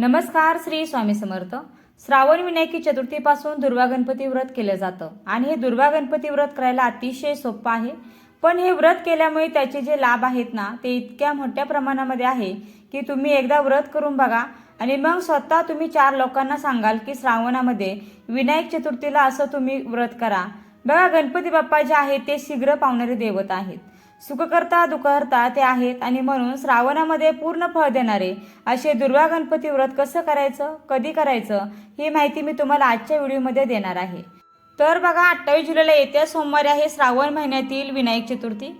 नमस्कार श्री स्वामी समर्थ. श्रावण विनायकी चतुर्थीपासून दुर्वा गणपती व्रत केलं जातं. आणि हे दुर्वा गणपती व्रत करायला अतिशय सोपं आहे. पण हे व्रत केल्यामुळे त्याचे जे लाभ आहेत ना ते इतक्या मोठ्या प्रमाणामध्ये आहे की तुम्ही एकदा व्रत करून बघा. आणि मग स्वतः तुम्ही चार लोकांना सांगाल की श्रावणामध्ये विनायक चतुर्थीला असं तुम्ही व्रत करा. बघा गणपती बाप्पा जे आहेत ते शीघ्र पावणारे दैवत आहेत. सुखकर्ता दुखहर्ता ते आहेत आणि म्हणून श्रावणामध्ये पूर्ण फळ देणारे असे दुर्वा गणपती व्रत कसं करायचं कधी करायचं ही माहिती मी तुम्हाला आजच्या व्हिडिओमध्ये देणार आहे. तर बघा अठ्ठावीस जुलैला येत्या सोमवारी आहे श्रावण महिन्यातील विनायक चतुर्थी.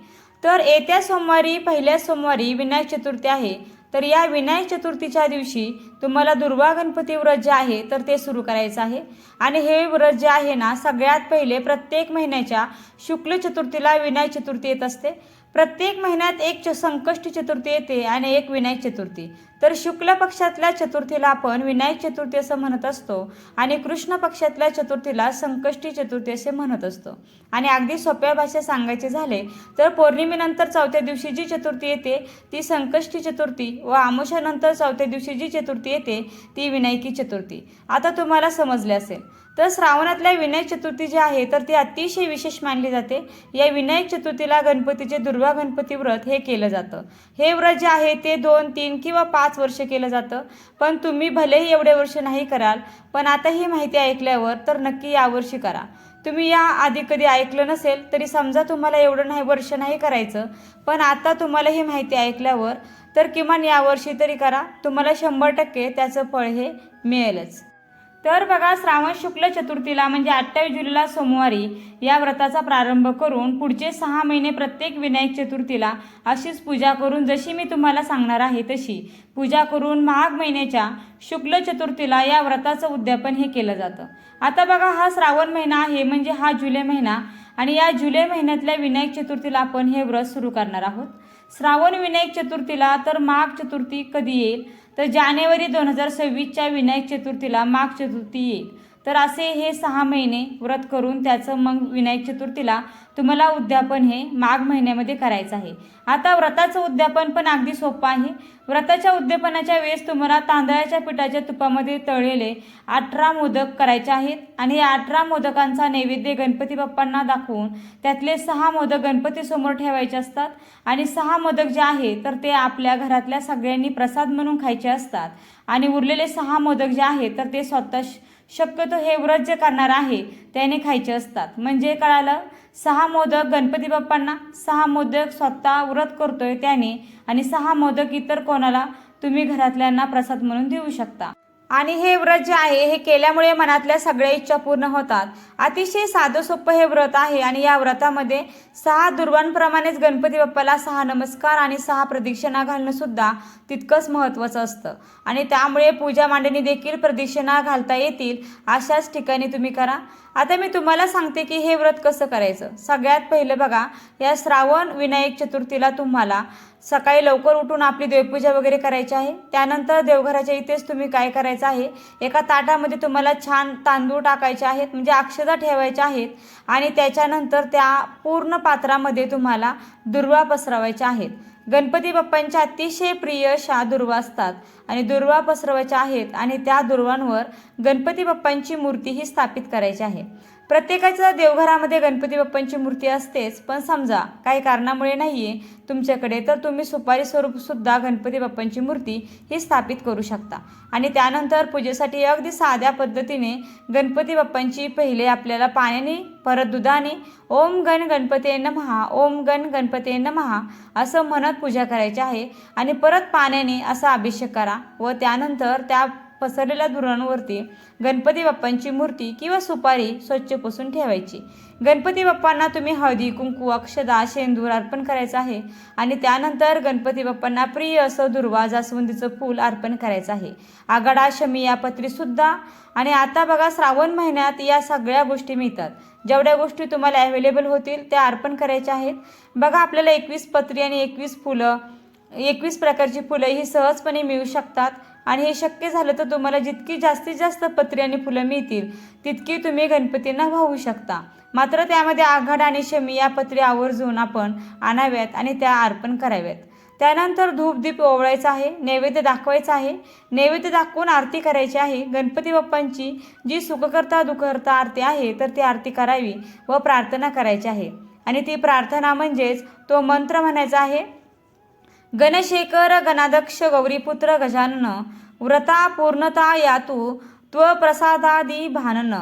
तर येत्या सोमवारी पहिल्या सोमवारी विनायक चतुर्थी आहे. तर या विनायक चतुर्थीच्या दिवशी तुम्हाला दुर्वा गणपती व्रत जे आहे तर ते सुरू करायचं आहे. आणि हे व्रत जे आहे ना सगळ्यात पहिले प्रत्येक महिन्याच्या शुक्ल चतुर्थीला विनायक चतुर्थी येत असते. प्रत्येक महिन्यात एक च संकष्ट चतुर्थी येते आणि एक विनायक चतुर्थी. तर शुक्ल पक्षातल्या चतुर्थीला आपण विनायक चतुर्थी असं म्हणत असतो आणि कृष्ण पक्षातल्या चतुर्थीला संकष्टी चतुर्थी असे म्हणत असतो. आणि अगदी सोप्या भाषेत सांगायचे झाले तर पौर्णिमेनंतर चौथ्या दिवशी जी चतुर्थी येते ती संकष्टी चतुर्थी व आमुषानंतर चौथ्या दिवशी जी चतुर्थी येते ती विनायकी चतुर्थी. आता तुम्हाला समजले असेल. तर श्रावणातल्या विनायक चतुर्थी जी आहे तर ती अतिशय विशेष मानली जाते. या विनायक चतुर्थीला गणपतीचे दुर्वा गणपती व्रत हे केलं जातं. हे व्रत जे आहे ते दोन तीन किंवा पाच वर्ष केलं जातं. पण तुम्ही भलेही एवढे वर्ष नाही कराल पण आता ही माहिती ऐकल्यावर तर नक्की यावर्षी करा. तुम्ही या आधी कधी ऐकलं नसेल तरी समजा तुम्हाला एवढं नाही वर्ष नाही करायचं पण आता तुम्हाला ही माहिती ऐकल्यावर तर किमान यावर्षी तरी करा. तुम्हाला शंभर टक्के त्याचं फळ हे मिळेलच. तर बघा श्रावण शुक्ल चतुर्थीला म्हणजे अठ्ठावीस जुलैला सोमवारी या व्रताचा प्रारंभ करून पुढचे सहा महिने प्रत्येक विनायक चतुर्थीला अशीच पूजा करून जशी मी तुम्हाला सांगणार आहे तशी पूजा करून माघ महिन्याच्या शुक्ल चतुर्थीला या व्रताचं उद्यापन हे केलं जातं. आता बघा हा श्रावण महिना आहे म्हणजे हा जुलै महिना आणि या जुलै महिन्यातल्या विनायक चतुर्थीला आपण हे व्रत सुरू करणार आहोत. श्रावण विनायक चतुर्थीला तर माघ चतुर्थी कधी येईल? तर जानेवारी दोन हजार सव्वीसच्या विनायक चतुर्थीला माघ चतुर्थी येईल. तर असे हे सहा महिने व्रत करून त्याचं मग विनायक चतुर्थीला तुम्हाला उद्यापन हे माघ महिन्यामध्ये करायचं आहे. आता व्रताचं उद्यापन पण अगदी सोपं आहे. व्रताच्या उद्यापनाच्या वेळेस तुम्हाला तांदळाच्या पिठाच्या तुपामध्ये तळलेले अठरा मोदक करायचे आहेत आणि या अठरा मोदकांचा नैवेद्य गणपती बाप्पांना दाखवून त्यातले सहा मोदक गणपतीसमोर ठेवायचे असतात आणि सहा मोदक जे आहे तर ते आपल्या घरातल्या सगळ्यांनी प्रसाद म्हणून खायचे असतात. आणि उरलेले सहा मोदक जे आहे तर ते स्वतः शक्यतो हे व्रत जे करणार आहे. त्याने खायचे असतात. म्हणजे कळालं? सहा मोदक गणपती बाप्पांना सहा मोदक स्वतः व्रत करतोय त्याने आणि सहा मोदक इतर कोणाला तुम्ही घरातल्यांना प्रसाद म्हणून देऊ शकता. आणि हे व्रत जे आहे हे केल्यामुळे मनातल्या सगळ्या इच्छा पूर्ण होतात. अतिशय साधं सोपं हे व्रत आहे आणि या व्रतामध्ये सहा दुर्वांप्रमाणेच गणपती बाप्पाला सहा नमस्कार आणि सहा प्रदक्षिणा घालणं सुद्धा तितकंच महत्त्वाचं असतं. आणि त्यामुळे पूजा मांडणी देखील प्रदक्षिणा घालता येतील अशाच ठिकाणी तुम्ही करा. आता मी तुम्हाला सांगते की हे व्रत कसं करायचं. सगळ्यात पहिलं बघा या श्रावण विनायक चतुर्थीला तुम्हाला सकाळी लवकर उठून आपली देवपूजा वगैरे करायची आहे. त्यानंतर देवघराच्या इथेच तुम्ही काय करायचं आहे? एका ताटामध्ये तुम्हाला छान तांदूळ टाकायचे आहेत म्हणजे अक्षदा ठेवायच्या आहेत आणि त्याच्यानंतर त्या पूर्ण पात्रामध्ये तुम्हाला दुर्वा पसरवायच्या आहेत. गणपती बाप्पांच्या अतिशय प्रिय अशा दुर्वा असतात आणि दुर्वा पसरवायच्या आहेत आणि त्या दुर्वांवर गणपती बाप्पांची मूर्तीही स्थापित करायची आहे. प्रत्येकाच्या देवघरामध्ये गणपती बाप्पांची मूर्ती असतेच पण समजा काही कारणामुळे नाही आहे तुमच्याकडे तर तुम्ही सुपारी स्वरूपसुद्धा गणपती बाप्पांची मूर्ती ही स्थापित करू शकता. आणि त्यानंतर पूजेसाठी अगदी साध्या पद्धतीने गणपती बाप्पांची पहिले आपल्याला पाण्याने परत दुधाने ओम गण गणपते नमहा ओम गण गणपते नमहा असं म्हणत पूजा करायची आहे. आणि परत पाण्याने असा अभिषेक करा व त्यानंतर त्या पसरलेल्या धुरांवरती गणपती बाप्पांची मूर्ती किंवा सुपारी स्वच्छ पुसून ठेवायची. गणपती बाप्पांना तुम्ही हळदी कुंकू अक्षदा शेंदूर अर्पण करायचं आहे आणि त्यानंतर गणपती बाप्पांना प्रिय असं दुर्वा जास्वंदीचं फूल अर्पण करायचं आहे. आगाडा शमी या पत्रीसुद्धा आणि आता बघा श्रावण महिन्यात या सगळ्या गोष्टी मिळतात. जेवढ्या गोष्टी तुम्हाला अवेलेबल होतील त्या अर्पण करायच्या आहेत. बघा आपल्याला एकवीस पत्री आणि एकवीस फुलं एकवीस प्रकारची फुलं ही सहजपणे मिळू शकतात. आणि हे शक्य झालं तर तुम्हाला जितकी जास्तीत जास्त पत्री आणि फुलं मिळतील तितकी तुम्ही गणपतींना वाहू शकता. मात्र त्यामध्ये आघाड आणि शमी या पत्री आवर्जून आपण आणाव्यात आणि त्या अर्पण कराव्यात. त्यानंतर धूपदीप ओवळायचा आहे नैवेद्य दाखवायचा आहे. नैवेद्य दाखवून आरती करायची आहे. गणपती बाप्पांची जी सुखकर्ता दुखकर्ता आरती आहे तर ती आरती करावी व प्रार्थना करायची आहे. आणि ती प्रार्थना म्हणजेच तो मंत्र म्हणायचा आहे गणशेखर गणाध्यक्ष गौरीपुत्र गजानन व्रता पूर्णता यातू त्वप्रसादादी भानन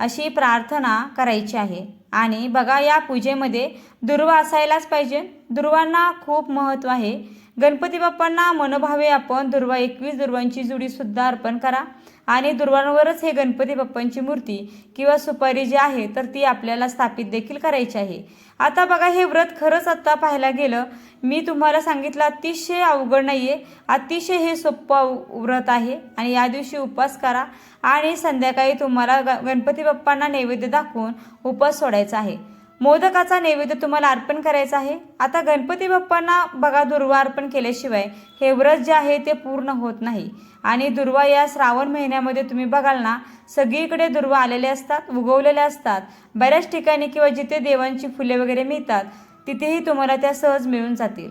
अशी प्रार्थना करायची आहे. आणि बघा या पूजेमध्ये दुर्वा असायलाच पाहिजे. दुर्वांना खूप महत्त्व आहे. गणपती बाप्पांना मनोभावे आपण दुर्वा एकवीस दुर्वांची जुडीसुद्धा अर्पण करा. आणि दुर्वांवरच हे गणपती बाप्पांची मूर्ती किंवा सुपारी जी आहे तर ती आपल्याला स्थापित देखील करायची आहे. आता बघा हे व्रत खरंच आत्ता पाहायला गेलं मी तुम्हाला सांगितलं अतिशय अवघड नाही आहे अतिशय हे सोपं व्रत आहे आणि या दिवशी उपवास करा आणि संध्याकाळी तुम्हाला ग गणपती बाप्पांना नैवेद्य दाखवून उपवास सोडायचा आहे. मोदकाचा नैवेद्य तुम्हाला अर्पण करायचा आहे. आता गणपती बाप्पांना बघा दुर्वा अर्पण केल्याशिवाय हे व्रत जे आहे ते पूर्ण होत नाही. आणि दुर्वा या श्रावण महिन्यामध्ये तुम्ही बघाल ना सगळीकडे दुर्वा आलेले असतात उगवलेले असतात. बऱ्याच ठिकाणी किंवा जिथे देवांची फुले वगैरे मिळतात तिथेही तुम्हाला त्या सहज मिळून जातील.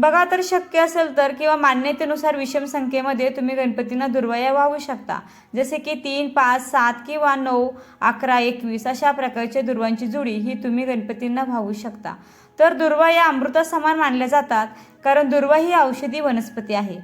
बघा तर शक्य असेल तर किंवा मान्यतेनुसार विषम संख्येमध्ये तुम्ही गणपतींना दुर्वाया वाहू शकता. जसे की तीन पाच सात किंवा नऊ अकरा एकवीस अशा प्रकारच्या दुर्वांची जुडी ही तुम्ही गणपतींना वाहू शकता. तर दुर्वा या अमृतासमान मानल्या जातात कारण दुर्वा ही औषधी वनस्पती आहे.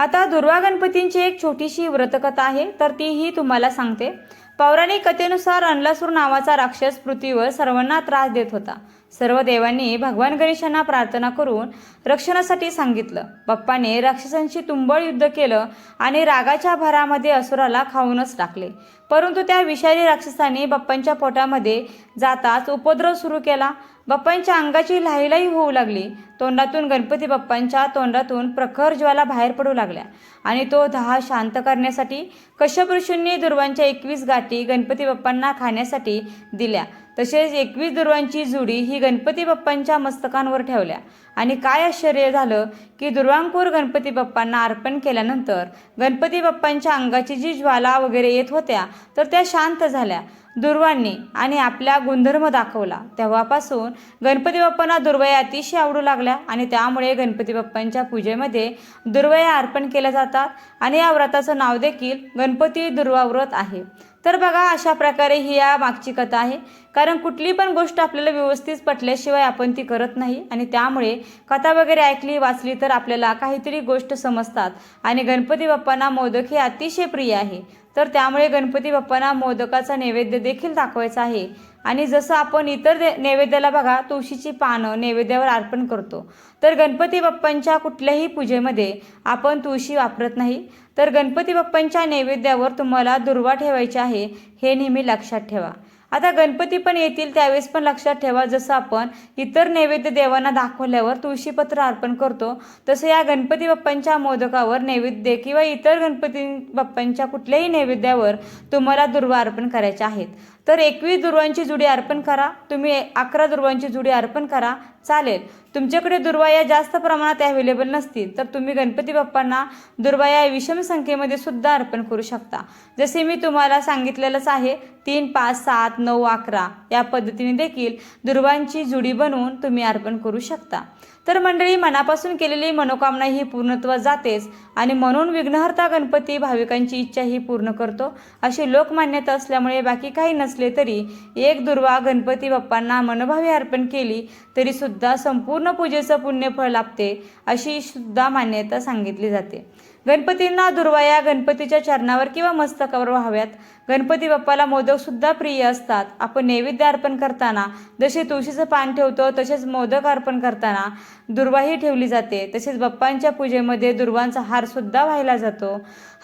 आता दुर्वा गणपतींची एक छोटीशी व्रतकथा आहे तर तीही तुम्हाला सांगते. पौराणिक कथेनुसार अनलासूर नावाचा राक्षस पृथ्वीवर सर्वांना त्रास देत होता. सर्व देवांनी भगवान गणेशांना प्रार्थना करून रक्षणासाठी सांगितलं. बाप्पाने राक्षसांशी तुंबळ युद्ध केलं आणि रागाच्या भरामध्ये असुराला खाऊनच टाकले. परंतु त्या विषारी राक्षसाने बाप्पांच्या पोटामध्ये जाताच उपद्रव सुरू केला. बाप्पांच्या अंगाची लाहीलाही होऊ लागली. तोंडातून गणपती बाप्पांच्या तोंडातून प्रखर ज्वाला बाहेर पडू लागल्या. आणि तो दहा शांत करण्यासाठी कश्यप ऋषींनी दुर्वांच्या एकवीस गाठी गणपती बाप्पांना खाण्यासाठी दिल्या. तसेच एकवीस दुर्वांची जुडी ही गणपती बाप्पांच्या मस्तकांवर ठेवल्या. आणि काय आश्चर्य झालं की दुर्वांकूर गणपती बाप्पांना अर्पण केल्यानंतर गणपती बाप्पांच्या अंगाची जी ज्वाला वगैरे येत होत्या तर त्या शांत झाल्या. दुर्वांनी आणि आपला गुणधर्म दाखवला. तेव्हापासून गणपती बाप्पांना दुर्वया अतिशय आवडू लागल्या आणि त्यामुळे गणपती बाप्पांच्या पूजेमध्ये दुर्वया अर्पण केल्या जातात आणि या व्रताचं नाव देखील गणपती दुर्वा व्रत आहे. तर बघा अशा प्रकारे ही या मागची कथा आहे. कारण कुठली पण गोष्ट आपल्याला व्यवस्थित पटल्याशिवाय आपण ती करत नाही. आणि त्यामुळे कथा वगैरे ऐकली वाचली तर आपल्याला काहीतरी गोष्ट समजतात. आणि गणपती बाप्पांना मोदक हे अतिशय प्रिय आहे. तर त्यामुळे गणपती बाप्पांना मोदकाचा नैवेद्य देखील दाखवायचा आहे. आणि जसं आपण इतर दे नैवेद्याला बघा तुळशीची पानं नैवेद्यावर अर्पण करतो. तर गणपती बाप्पांच्या कुठल्याही पूजेमध्ये आपण तुळशी वापरत नाही. तर गणपती बाप्पांच्या नैवेद्यावर तुम्हाला दुर्वा ठेवायची आहे हे नेहमी लक्षात ठेवा. आता गणपती पण येतील त्यावेळेस पण लक्षात ठेवा जसं आपण इतर नैवेद्य देवांना दाखवल्यावर तुळशीपत्र अर्पण करतो तसं या गणपती बाप्पांच्या मोदकावर नैवेद्य किंवा इतर गणपती बाप्पांच्या कुठल्याही नैवेद्यावर तुम्हाला दुर्वा अर्पण करायच्या आहेत. तर एकवीस दुर्वांची जुडी अर्पण करा. तुम्ही अकरा दुर्वांची जुडी अर्पण करा. चालेल. तुमच्याकडे दुर्वाया जास्त प्रमाणात अवेलेबल नसतील तर तुम्ही गणपती बाप्पांना दुर्वाया विषम संख्येमध्ये सुद्धा अर्पण करू शकता. जसे मी तुम्हाला सांगितलेलंच आहे तीन पाच सात नऊ अकरा या पद्धतीने देखील दुर्वांची जुडी बनवून तुम्ही अर्पण करू शकता. तर मंडळी मनापासून केलेली मनोकामना ही पूर्णत्व जातेच आणि म्हणून विघ्नहर्ता गणपती भाविकांची इच्छा ही पूर्ण करतो. अशी लोकमान्यता असल्यामुळे बाकी काही नसले तरी एक दुर्वा गणपती बाप्पांना मनोभावे अर्पण केली तरी सुद्धा संपूर्ण पूजेचं पुण्यफळ लाभते अशी सुद्धा मान्यता सांगितली जाते. गणपतींना दुर्वाया गणपतीच्या चरणावर किंवा मस्तकावर व्हाव्यात. गणपती बाप्पाला मोदकसुद्धा प्रिय असतात. आपण नैवेद्य अर्पण करताना जसे तुळशीचं पान ठेवतो तसेच मोदक अर्पण करताना दुर्वाही ठेवली जाते. तसेच बाप्पांच्या पूजेमध्ये दुर्वांचा हारसुद्धा व्हायला जातो.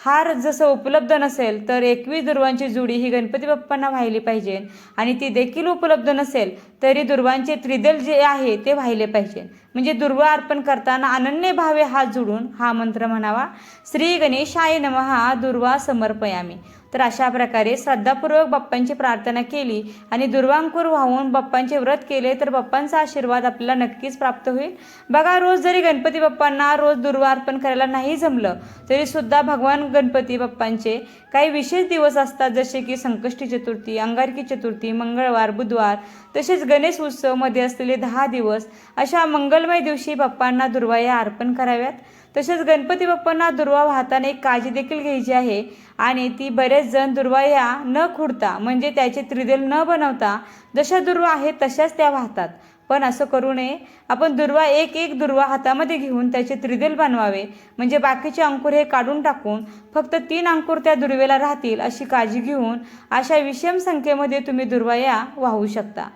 हार जसं उपलब्ध नसेल तर एकवीस दुर्वांची जुडी ही गणपती बाप्पांना व्हायली पाहिजे. आणि ती देखील उपलब्ध नसेल तरी दुर्वांचे त्रिदल जे आहे ते व्हायले पाहिजे. म्हणजे दुर्वा अर्पण करताना अनन्य भावे हात जोडून हा मंत्र म्हणावा. श्री गणेशाय नमहा दुर्वा समर्पयामी. तर अशा प्रकारे श्रद्धापूर्वक बाप्पांची प्रार्थना केली आणि दुर्वांकूर वाहून बाप्पांचे व्रत केले तर बाप्पांचा आशीर्वाद आपल्याला नक्कीच प्राप्त होईल. बघा रोज जरी गणपती बाप्पांना रोज दुर्वा अर्पण करायला नाही जमलं तरी सुद्धा भगवान गणपती बाप्पांचे काही विशेष दिवस असतात जसे की संकष्टी चतुर्थी अंगारकी चतुर्थी मंगळवार बुधवार तसेच गणेश उत्सवमध्ये असलेले दहा दिवस अशा मंगलमय दिवशी बाप्पांना दुर्वाया अर्पण कराव्यात. तसेच गणपती बाप्पांना दुर्वा वाहताना एक काळजी देखील घ्यायची आहे. आणि ती बरेच जण दुर्वाया न खुडता म्हणजे त्याचे त्रिदेल न बनवता जशा दुर्वा आहेत तशाच त्या वाहतात. पण असं करू नये. आपण दुर्वा एक एक दुर्वा हातामध्ये घेऊन त्याचे त्रिदेल बनवावे. म्हणजे बाकीचे अंकुर हे काढून टाकून फक्त तीन अंकुर त्या दुर्वेला राहतील अशी काळजी घेऊन अशा विषम संख्येमध्ये तुम्ही दुर्वा या वाहू शकता.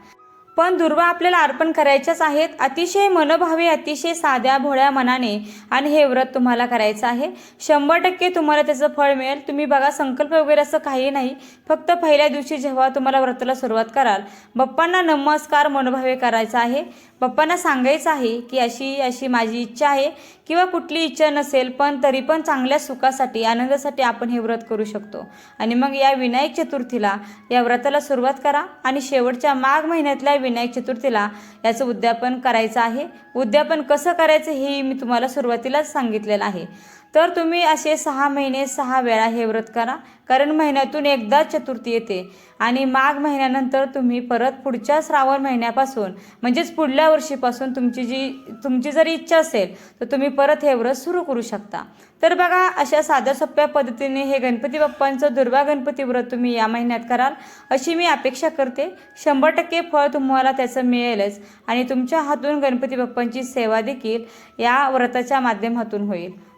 पण दुर्वा आपल्याला अर्पण करायच्याच आहेत. अतिशय मनोभावे अतिशय साध्या भोळ्या मनाने. आणि हे व्रत तुम्हाला करायचं आहे. शंभर टक्के तुम्हाला त्याचं फळ मिळेल. तुम्ही बघा संकल्प वगैरे असं काही नाही. फक्त पहिल्या दिवशी जेव्हा तुम्हाला व्रताला सुरुवात कराल. बाप्पांना नमस्कार मनोभावे करायचा आहे. पप्पांना सांगायचं आहे की अशी अशी माझी इच्छा आहे किंवा कुठली इच्छा नसेल पण तरी पण चांगल्या सुखासाठी आनंदासाठी आपण हे व्रत करू शकतो. आणि मग या विनायक चतुर्थीला या व्रताला सुरुवात करा आणि शेवटच्या माघ महिन्यातल्या विनायक चतुर्थीला याचं उद्यापन करायचं आहे. उद्यापन कसं करायचं हे मी तुम्हाला सुरुवातीलाच सांगितलेलं आहे. तर तुम्ही असे सहा महिने सहा वेळा हे व्रत करा. कारण महिन्यातून एकदा चतुर्थी येते. आणि माघ महिन्यानंतर तुम्ही परत पुढच्या श्रावण महिन्यापासून म्हणजेच पुढल्या वर्षीपासून तुमची जी तुमची जर इच्छा असेल तर तुम्ही परत हे व्रत सुरू करू शकता. तर बघा अशा साध्या सोप्या पद्धतीने हे गणपती बाप्पांचं दुर्वा गणपती व्रत तुम्ही या महिन्यात कराल. अशी मी अपेक्षा करते. शंभर टक्के फळ तुम्हाला त्याचं मिळेलच. आणि तुमच्या हातून गणपती बाप्पांची सेवा देखील या व्रताच्या माध्यमातून होईल.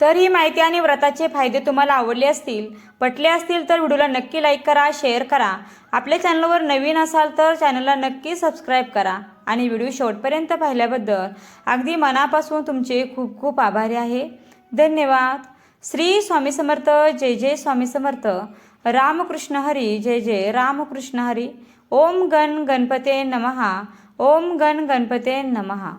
तर ही माहिती आणि व्रताचे फायदे तुम्हाला आवडले असतील पटले असतील तर व्हिडिओला नक्की लाईक करा शेअर करा. आपल्या चॅनलवर नवीन असाल तर चॅनलला नक्की सबस्क्राईब करा. आणि व्हिडिओ शेवटपर्यंत पाहिल्याबद्दल अगदी मनापासून तुमचे खूप खूप आभारी आहे. धन्यवाद. श्री स्वामी समर्थ जय जय स्वामी समर्थ. रामकृष्ण हरी जय जय रामकृष्ण हरी. ओम गण गणपते नमहा ओम गण गणपते नमहा